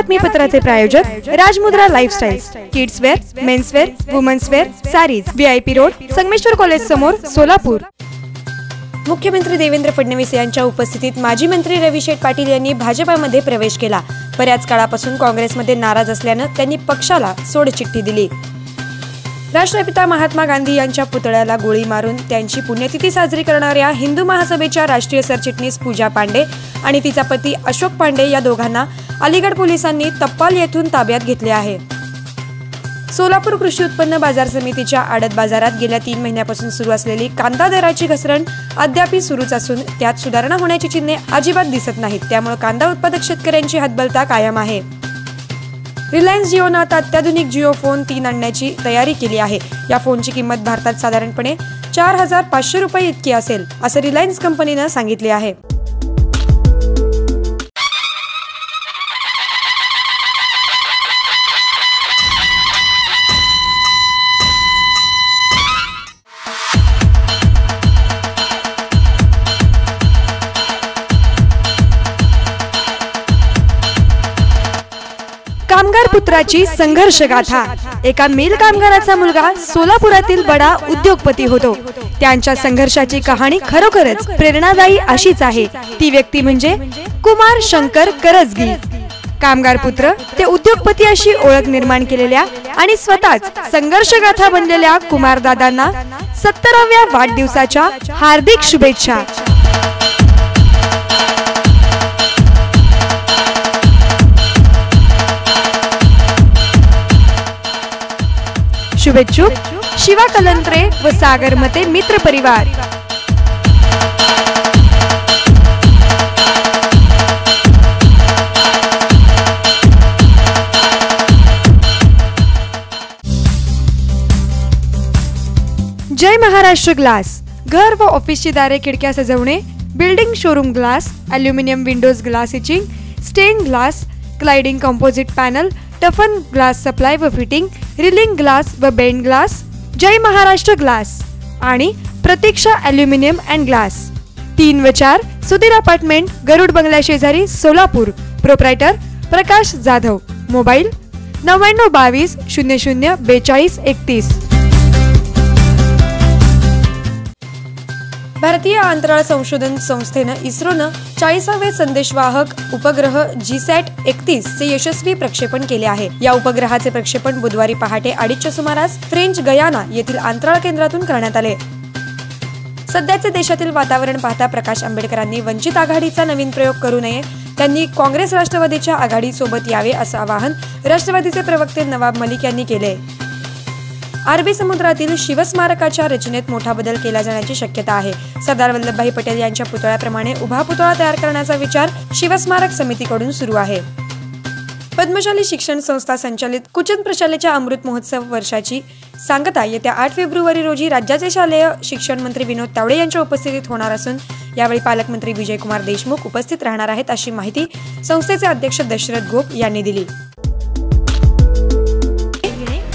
बातमीपत्राचे प्रायोजक Rajmudra lifestyle kids wear men's wear women's wear saris VIP road Sangameshwar college समोर सोलापूर. मुख्यमंत्री देवेंद्र फडणवीस यांच्या उपस्थितीत माजी मंत्री रवी शेठ पाटील यांनी भाजपामध्ये प्रवेश केला. बऱ्याच काळापासून काँग्रेसमध्ये नाराज असल्यानं त्यांनी पक्षाला सोडचिठ्ठी दिली. राष्ट्रपिता महात्मा गांधी यांच्या पुतळ्याला गोळी मारून त्यांची पुण्यतिथी साजरी करणाऱ्या हिंदू महासभेच्या राष्ट्रीय सरचिटणीस पूजा पांडे आणि तिचा पती अशोक पांडे या दोघांना अलीगड पोलिसांनी तप्पाल येथून ताब्यात घेतले आहे. सोलापूर कृषी उत्पन्न बाजार समितीच्या आडत बाजारात गेल्या तीन महिन्यापासून सुरू असलेली कांदा दराची घसरण अद्यापही सुरूच असून त्यात सुधारणा होण्याची चिन्हे अजिबात दिसत नाहीत. त्यामुळे कांदा उत्पादक शेतकऱ्यांची हतबलता कायम आहे. रिलायन्स जिओनं आता अत्याधुनिक जिओ फोन तीन आणण्याची तयारी केली आहे. या फोनची किंमत भारतात साधारणपणे चार हजार पाचशे रुपये इतकी असेल असं रिलायन्स कंपनीनं सांगितले आहे. पुत्राची संघर्ष गाथा एका मिल कामगाराचा मुलगा सोलापुरातील बडा उद्योगपती होतो. त्यांच्या संघर्षाची कहाणी खरोखरच प्रेरणादायी अशीच आहे. ती व्यक्ती म्हणजे कुमार शंकर करजगी. कामगार पुत्र ते उद्योगपती अशी ओळख निर्माण केलेल्या आणि स्वतःच संघर्ष गाथा बनलेल्या कुमार दादांना सत्तराव्या वाढदिवसाच्या हार्दिक शुभेच्छा. शुभेच्छुक शिवा कलंत्रे व सागर मते मित्र परिवार. जय महाराष्ट्र ग्लास घर व ऑफिसची दारे खिडक्या सजवणे building showroom glass aluminium windows glass etching stain glass cladding composite panel toughen glass supply व फिटिंग रिलिंग ग्लास व bend glass Jai Maharashtra glass आणि प्रतीक्षा अल्युमिनियम अँड ग्लास. तीन व चार सुधीर अपार्टमेंट गरुड बंगल्या शेजारी सोलापूर. प्रोप्रायटर प्रकाश जाधव. मोबाईल नव्याण्णव बावीस शून्य शून्य बेचाळीस एकतीस. भारतीय अंतराळ संशोधन संस्थेनं इस्रोनं चाळीसावे संदेशवाहक उपग्रह जीसॅट एकतीस चे यशस्वी प्रक्षेपण केले आहे. या उपग्रहाचे प्रक्षेपण बुधवारी पहाटे अडीचच्या सुमारास फ्रेंच गयाना येथील अंतराळ केंद्रातून करण्यात आले. सध्याचे देशातील वातावरण पाहता प्रकाश आंबेडकरांनी वंचित आघाडीचा नवीन प्रयोग करू नये त्यांनी काँग्रेस राष्ट्रवादीच्या आघाडीसोबत यावे असं आवाहन राष्ट्रवादीचे प्रवक्ते नवाब मलिक यांनी केले अरबी समुद्रातील शिवस्मारकाच्या रचनेत मोठा बदल केला जाण्याची शक्यता आहे. सरदार वल्लभभाई पटेल यांच्या पुतळ्याप्रमाणे उभा पुतळा तयार करण्याचा विचार शिवस्मारक समितीकडून सुरू आहे. पद्मशाली शिक्षण संस्था संचालित कुचन प्रशालेच्या अमृत महोत्सव वर्षाची सांगता येत्या आठ फेब्रुवारी रोजी राज्याचे शालेय शिक्षण मंत्री विनोद तावडे यांच्या उपस्थितीत होणार असून यावेळी पालकमंत्री विजयकुमार देशमुख उपस्थित राहणार आहेत अशी माहिती संस्थेचे अध्यक्ष दशरथ गोप यांनी दिली.